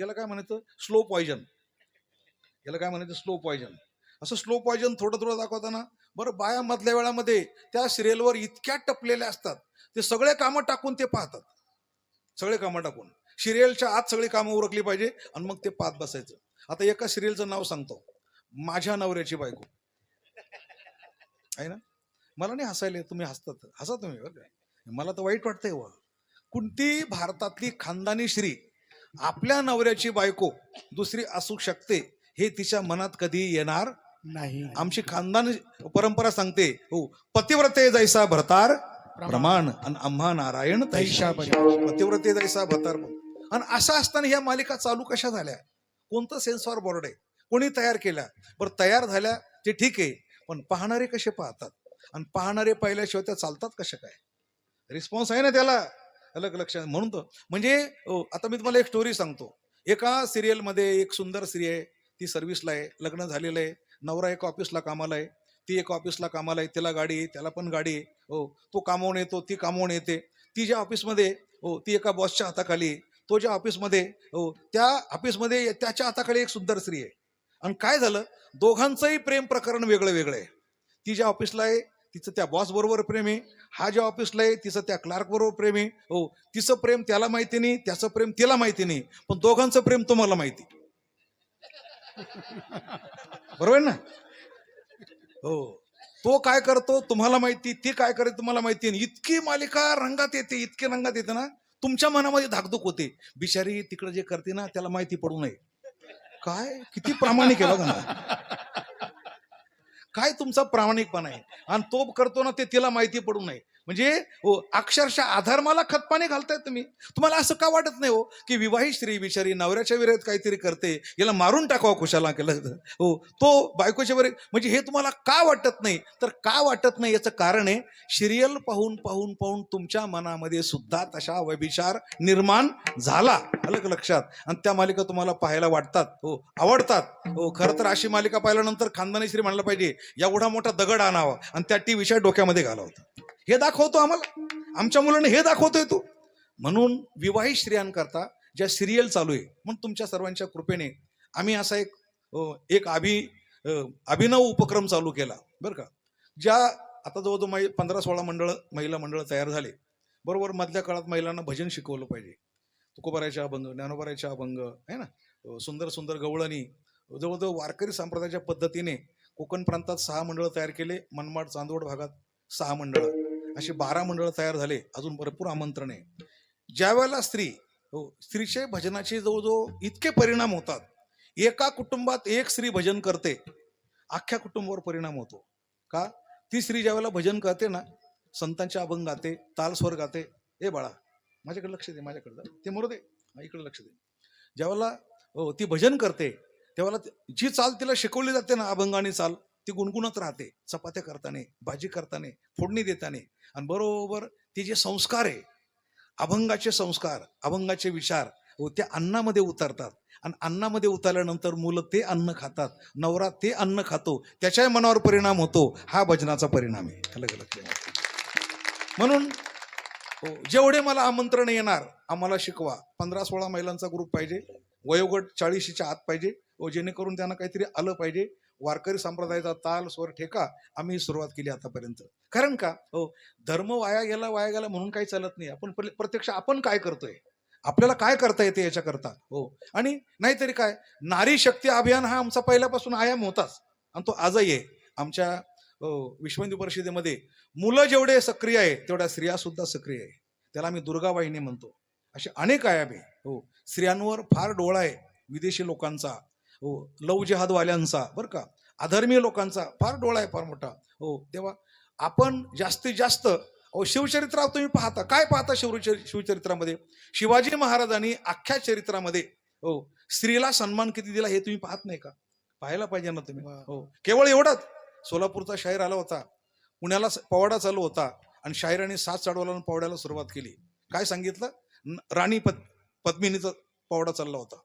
याला काय म्हणायचं? स्लो पॉयझन याला काय म्हणायचं? स्लो पॉयझन असं स्लो पॉयझन थोडं थोडं दाखवताना बरं बाया मधल्या वेळामध्ये त्या सिरियलवर इतक्या टपलेल्या असतात. ते सगळे कामं टाकून ते पाहतात. सगळे कामं टाकून. सिरियलच्या आत सगळी कामं उरकली पाहिजे आणि मग ते पाहत बसायचं. आता एका सिरियलचं नाव सांगतो. माझ्या नवऱ्याची बायको. आहे ना? मला नाही हसायला तुम्ही हसतात. हसा तुम्ही बरं मला तर वाईट वाटतंय व कोणती भारतातली खानदानी श्री आपल्या नवऱ्याची बायको दुसरी असू शकते हे तिच्या मनात कधी येणार नाही. आमची खानदान परंपरा सांगते हो पतिव्रते जैसा भरतार प्रमाण आणि आम्हा नारायण तैशा पतिव्रते जैसा भरतार आणि असं असताना ह्या मालिका चालू कशा झाल्या? कोणतं सेन्सॉर बोर्ड आहे? कोणी तयार केल्या? बरं तयार झाल्या ते ठीक आहे पण पाहणारे कसे पाहतात? आणि पाहणारे पाहिल्याशिवाय त्या चालतात कशा काय? रिस्पॉन्स आहे ना त्याला. अलग लक्षात म्हणून तर म्हणजे आता मी तुम्हाला एक स्टोरी सांगतो. एका सिरियलमध्ये एक सुंदर स्त्री आहे. ती सर्व्हिसला आहे. लग्न झालेलं आहे. नवरा एक ऑफिसला कामाला आहे. ती एक ऑफिसला कामाला आहे. तिला गाडी आहे. त्याला पण गाडी आहे. हो तो कामावून येतो. ती कामावून येते. ती ज्या ऑफिसमध्ये हो ती एका बॉसच्या हाताखाली तो ज्या ऑफिसमध्ये हो त्या ऑफिसमध्ये त्याच्या हाताखाली एक सुंदर स्त्री आहे. आणि काय झालं? दोघांचंही प्रेम प्रकरण वेगळं वेगळं आहे. ती ज्या ऑफिसला आहे तिचं त्या बॉस बरोबर प्रेम आहे. हा ज्या ऑफिसला आहे तिचं त्या क्लार्क बरोबर प्रेम आहे. हो तिचं प्रेम त्याला माहिती नाही त्याचं प्रेम तिला माहिती नाही. पण दोघांचं प्रेम तुम्हाला माहिती. बरोबर ना? हो. तो काय करतो तुम्हाला माहिती ती काय करते तुम्हाला माहिती नाही. इतकी मालिका रंगात येते इतकी रंगात येते ना तुमच्या मनामध्ये धाकधूक होते. बिचारी तिकडे जे करते ना त्याला माहिती पडू नये. काय? किती प्रामाणिक आहे बघा ना. काय तुमचा प्रामाणिकपणा आहे? आणि तो करतो ना ते तिला माहिती पडू नये. म्हणजे हो अक्षरशः आधारमाला खतपाणी घालताय तुम्ही. तुम्हाला असं का वाटत नाही हो की विवाहित स्त्री बिचारी नवऱ्याच्या विरोधात काहीतरी करते याला मारून टाकावा कुशाला केलं हो तो बायकोच्या विरोध म्हणजे हे तुम्हाला का वाटत नाही? तर का वाटत नाही याचं कारण आहे सिरियल पाहून पाहून पाहून तुमच्या मनामध्ये सुद्धा तशा व्यभिचार निर्माण झाला. अलग लक्षात? आणि त्या मालिका तुम्हाला पाहायला वाटतात हो आवडतात. हो खरं तर अशी मालिका पाहिल्यानंतर खानदानी श्री म्हणलं पाहिजे एवढा मोठा दगड आणावा. आणि त्या टीव्हीच्या डोक्यामध्ये घालावं. हे दाखवतो आम्हाला. आमच्या मुलांना हे दाखवतोय तू. म्हणून विवाहित स्त्रियांकरता ज्या सिरियल चालू आहे म्हणून तुमच्या सर्वांच्या कृपेने आम्ही असा एक एक अभि अभिनव उपक्रम चालू केला. बरं का? ज्या आता जवळजवळ मै पंधरा सोळा मंडळ महिला मंडळ तयार झाले. बरोबर मधल्या काळात महिलांना भजन शिकवलं पाहिजे. तुकोबारायच्या अभंग ज्ञानोबारायच्या अभंग आहे ना? सुंदर सुंदर गवळणी. जवळजवळ वारकरी संप्रदायाच्या पद्धतीने कोकण प्रांतात सहा मंडळ तयार केले. मनमाड चांदवड भागात सहा मंडळ. असे बारा मंडळ तयार झाले. अजून भरपूर आमंत्रण आहे. ज्या वेळेला स्त्री हो स्त्रीचे भजनाचे जवळजवळ इतके परिणाम होतात. एका कुटुंबात एक स्त्री भजन करते अख्ख्या कुटुंबावर परिणाम होतो. का? ती स्त्री ज्या वेळेला भजन करते ना संतांचे अभंग गाते तालस्वर गाते ए बाळा माझ्याकडे लक्ष दे माझ्याकडे ते मरू दे. इकडे लक्ष दे. ज्यावेळेला हो ती भजन करते तेव्हा जी चाल तिला शिकवली जाते ना अभंगाने चाल ती गुणगुणत राहते. चपात्या करताना भाजी करताना फोडणी देताना. आणि बरोबर ते जे संस्कार आहे अभंगाचे संस्कार अभंगाचे विचार हो त्या अन्नामध्ये उतरतात. आणि अन्नामध्ये उतरल्यानंतर मुलं ते अन्न खातात. नवरा ते अन्न खातो. त्याच्या मनावर परिणाम होतो. हा भजनाचा परिणाम आहे. अलग अलग म्हणून हो जेवढे मला आमंत्रण येणार आम्हाला शिकवा. पंधरा सोळा महिलांचा ग्रुप पाहिजे. वयोगट चाळीशीच्या आत पाहिजे. व जेणेकरून त्यांना काहीतरी आलं पाहिजे. वारकरी संप्रदायाचा ताल स्वर ठेका आम्ही सुरुवात केली आतापर्यंत. कारण का? हो धर्म वाया गेला वाया गेला म्हणून काही चालत नाही. आपण प्रत्यक्ष आपण काय करतोय? आपल्याला काय करता येते याच्याकरता? हो आणि नाहीतरी काय? नारी शक्ती अभियान हा आमचा पहिल्यापासून आयाम होताच. आणि तो आजही आहे. आमच्या हो, विश्व हिंदू परिषदेमध्ये मुलं जेवढे सक्रिय आहे तेवढ्या स्त्रिया सुद्धा सक्रिय आहे. त्याला आम्ही दुर्गा वाहिनी म्हणतो. असे अनेक आयाम आहे. हो स्त्रियांवर फार डोळा आहे विदेशी लोकांचा. हो लव जिहादवाल्यांचा बरं का? अधर्मीय लोकांचा फार डोळा आहे फार मोठा. हो तेव्हा आपण जास्तीत जास्त अहो शिवचरित्रात तुम्ही पाहता. काय पाहता शिवचर शिवचरित्रामध्ये? शिवाजी महाराजांनी अख्ख्या चरित्रामध्ये हो स्त्रीला सन्मान किती दिला हे तुम्ही पाहत नाही का? पाहायला पाहिजे ना तुम्ही. हो केवळ एवढंच. सोलापूरचा शाहीर आला होता. पुण्याला पवाडा चालू होता. आणि शाहिराने सात चढवायला आणि पवड्याला सुरुवात केली. काय सांगितलं? राणी पद पद्मिनीचा पवडा चालला होता.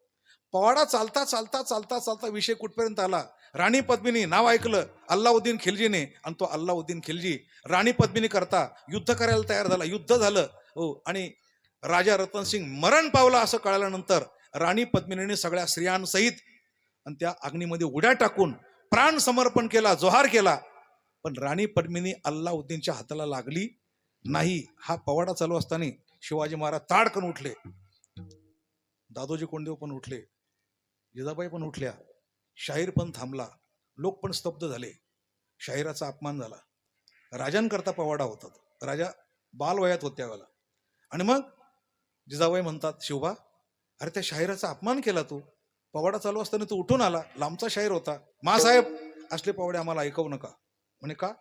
पवाडा चालता चालता चालता चालता विषय कुठपर्यंत आला? राणी पद्मिनी नाव ऐकलं अल्लाउद्दीन खिलजीने आणि तो अल्लाउद्दीन खिलजी राणी पद्मिनी करता युद्ध करायला तयार झाला युद्ध झालं. हो आणि राजा रतन सिंग मरण पावला असं कळाल्यानंतर राणी पद्मिनीने सगळ्या स्त्रियांसहित आणि त्या अग्नीमध्ये उड्या टाकून प्राण समर्पण केला जोहार केला. पण राणी पद्मिनी अल्लाउद्दीनच्या हाताला लागली नाही. हा पवाडा चालू असताना शिवाजी महाराज ताडकन उठले. दादोजी कोंडदेव पण उठले. जिजाबाई पण उठल्या. शाहीर पण थांबला. लोक पण स्तब्ध झाले. शाहिराचा अपमान झाला. राजांकरता पवाडा होता. तो. राजा बालवयात होत त्यावेळेला आणि मग जिजाबाई म्हणतात शिवबा अरे त्या शाहिराचा अपमान केला तू. पवाडा चालू असताना तू उठून आला. लांबचा शाहीर होता. मासाहेब असले पवाडे आम्हाला ऐकवू नका. म्हणे का?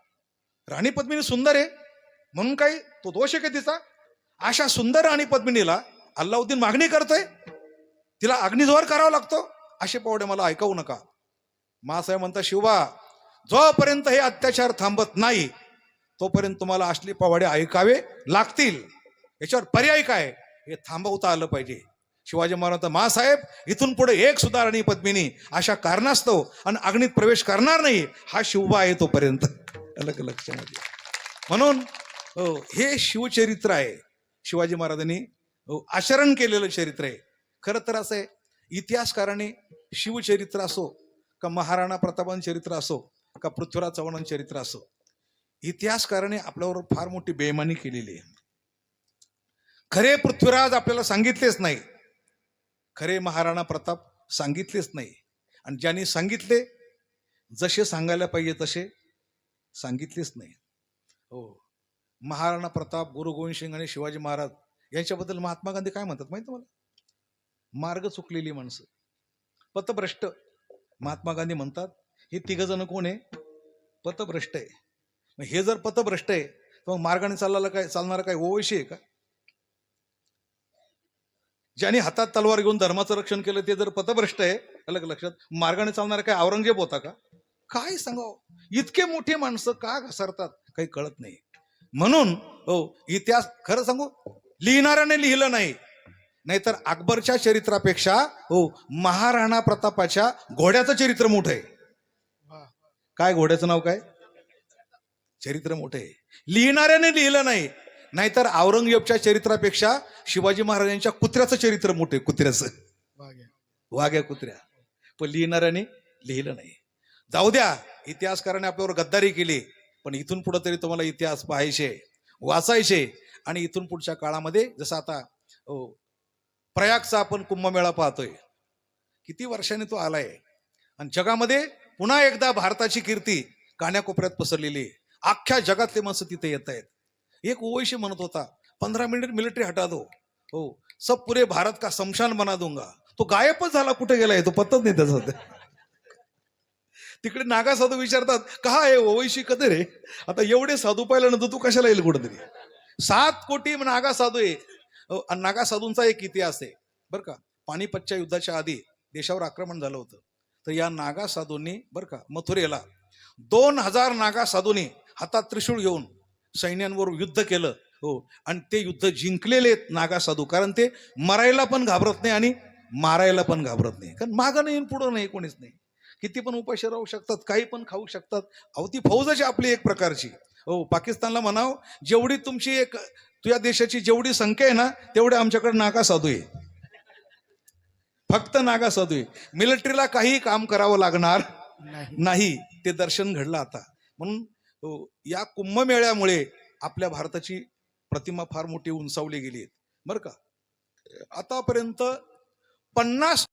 राणी पद्मिनी सुंदर आहे. म्हणून काही तो दोष आहे का तिचा? अशा सुंदर राणी पद्मिनीला अल्लाउद्दीन मागणी करतोय. तिला अग्निज्वार करावा लागतो. असे पवाडे मला ऐकवू नका. मासाहेब म्हणता शिवा जोपर्यंत हे अत्याचार थांबत नाही तोपर्यंत तुम्हाला असले पोवाडे ऐकावे लागतील. याच्यावर पर्याय काय? हे थांबवता आलं पाहिजे. शिवाजी महाराज मासाहेब इथून पुढे एक सुद्धा राणी पद्मिनी अशा कारणास्तव आणि अग्नीत प्रवेश करणार नाही. हा शिवबा आहे तोपर्यंत. अलग लक्षामध्ये म्हणून हो, हे शिवचरित्र आहे. शिवाजी महाराजांनी हो, आचरण केलेलं चरित्र आहे. खरं तर असं आहे इतिहासकाराने शिवचरित्र असो का महाराणा प्रतापान चरित्र असो का पृथ्वीराज चव्हाण चरित्र असो इतिहासकाराने आपल्यावर फार मोठी बेमानी केलेली आहे. खरे पृथ्वीराज आपल्याला सांगितलेच नाही. खरे महाराणा प्रताप सांगितलेच नाही. आणि ज्यांनी सांगितले जसे सांगायला पाहिजे तसे सांगितलेच नाही. हो. महाराणा प्रताप गुरु गोविंद सिंग आणि शिवाजी महाराज यांच्याबद्दल महात्मा गांधी काय म्हणतात माहिती मला मार्ग चुकलेली माणसं. पथभ्रष्ट महात्मा गांधी म्हणतात हे तिघजण कोण आहे? पथभ्रष्ट आहे. मग हे जर पथभ्रष्ट आहे तर मग मार्गाने चालला काय चालणारा काय? ओवैशी आहे का? ज्यांनी हातात तलवार घेऊन धर्माचं रक्षण केलं ते जर पथभ्रष्ट आहे अलग लक्षात मार्गाने चालणारा काय? औरंगजेब होता का? काय सांगावं? इतके मोठे माणसं का घसरतात? काही कळत नाही. म्हणून हो इतिहास खरं सांगू लिहिणाऱ्याने लिहिलं नाही. नाहीतर अकबरच्या चरित्रापेक्षा हो महाराणा प्रतापाच्या घोड्याचं चरित्र मोठं आहे. काय घोड्याचं नाव काय? चरित्र मोठं आहे. लिहिणाऱ्याने लिहिलं नाही. नाहीतर औरंगजेबच्या चरित्रापेक्षा शिवाजी महाराजांच्या कुत्र्याचं चरित्र मोठं कुत्र्याचं. वाघ्या. कुत्र्या. पण लिहिणाऱ्याने लिहिलं नाही. जाऊ द्या इतिहासकाराने आपल्यावर गद्दारी केली पण इथून पुढे तरी तुम्हाला इतिहास पाहायचे वाचायचे आणि इथून पुढच्या काळामध्ये जसं आता हो, प्रयागचा आपण कुंभमेळा पाहतोय. किती वर्षाने तो आलाय. आणि जगामध्ये पुन्हा एकदा भारताची कीर्ती कान्याकोपऱ्यात पसरलेली आहे. अख्ख्या जगातले माणसं तिथे येत आहेत. एक ओवैशी म्हणत होता पंधरा मिनिट मिलिटरी हटा दो. हो. सब पुरे भारत का समशान बना दूंगा. तो गायबच झाला कुठे गेलाय? तो पत्ताच नाही त्याचा. तिकडे नागा साधू विचारतात का आहे ओवैशी कधी रे आता एवढे साधू पाहिल्यानंतर तू कशाला येईल कुठेतरी? सात कोटी नागा साधू आहे. नागा साधूंचा एक इतिहास आहे. बरं का? पानिपतच्या युद्धाच्या आधी देशावर आक्रमण झालं होतं. तर या नागा साधूंनी बरं का मथुरेला दोन हजार नागा साधूंनी हातात त्रिशूळ घेऊन सैन्यांवर युद्ध केलं. हो. आणि ते युद्ध जिंकलेले आहेत नागा साधू कारण ते मरायला पण घाबरत नाही आणि मारायला पण घाबरत नाही. कारण मागं नाही पुढं नाही कोणीच नाही. किती पण उपाशी राहू शकतात काही पण खाऊ शकतात. अहो ती फौजच आपली एक प्रकारची. हो पाकिस्तानला म्हणाव जेवढी तुमची एक तुझ्या देशाची जेवढी संख्या आहे ना तेवढे आमच्याकडे नागा साधू आहे. फक्त नागा साधू आहे. मिलिटरीला काही काम करावं लागणार नाही. ते दर्शन घडलं आता. म्हणून हो, या कुंभमेळ्यामुळे आपल्या भारताची प्रतिमा फार मोठी उंचावली गेली आहे. बरं का? आतापर्यंत पन्नास